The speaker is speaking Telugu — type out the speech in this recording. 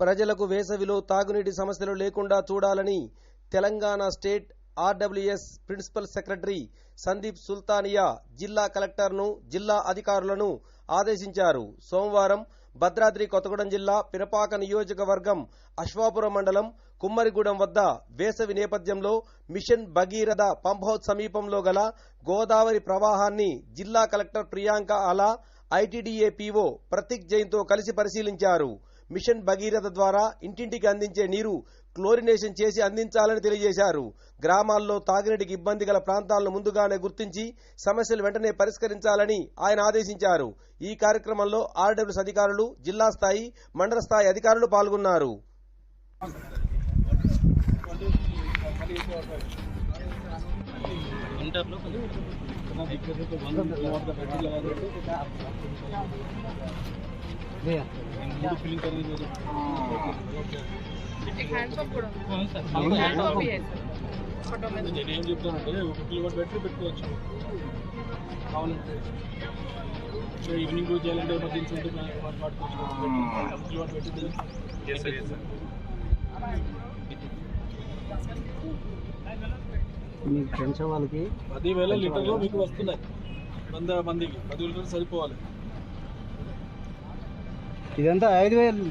ప్రజలకు వేసవిలో తాగునీటి సమస్యలు లేకుండా చూడాలని Telangana state RWS principal secretary Sandeep Sultania జిల్లా కలెక్టర్ను జిల్లా అధికారులను ఆదేశించారు. సోమవారం భద్రాద్రి కొత్తగూడెం జిల్లా పినపాక నియోజకవర్గం అశ్వాపురం మండలం కుమ్మరిగూడెం వద్ద వేసవి నేపథ్యంలో మిషన్ భగీరథ పంప్ సమీపంలో గల గోదావరి ప్రవాహాన్ని జిల్లా కలెక్టర్ ప్రియాంక ఆలా ఐటీడీఏ పీఓ ప్రతీక్ జైన్తో కలిసి పరిశీలించారు. మిషన్ భగీరథ ద్వారా ఇంటింటికి అందించే నీరు క్లోరినేషన్ చేసి అందించాలని తెలియజేశారు గ్రామాల్లో తాగునీటికి ఇబ్బంది గల ప్రాంతాలను ముందుగానే గుర్తించి సమస్యలు వెంటనే పరిష్కరించాలని ఆయన ఆదేశించారు ఈ కార్యక్రమంలో ఆర్డబ్ల్యూస్ అధికారులు జిల్లా స్థాయి మండల స్థాయి అధికారులు పాల్గొన్నారు Yeah. నేను చెప్తానంటే ఒక కిలోవాట్ బ్యాటరీ పెట్టుకోవచ్చు. కావాలంటే సో ఈవినింగ్ చేయాలంటే ఎమర్జెన్సీ ఉంటే ఒక మీ ఫ్రెండ్స్ వాళ్ళకి పదివేల లీటర్లు మీకు వస్తున్నాయి. వంద మందికి. పది లీటర్లు సరిపోవాలి. ఇదంతా ఐదు వేలు.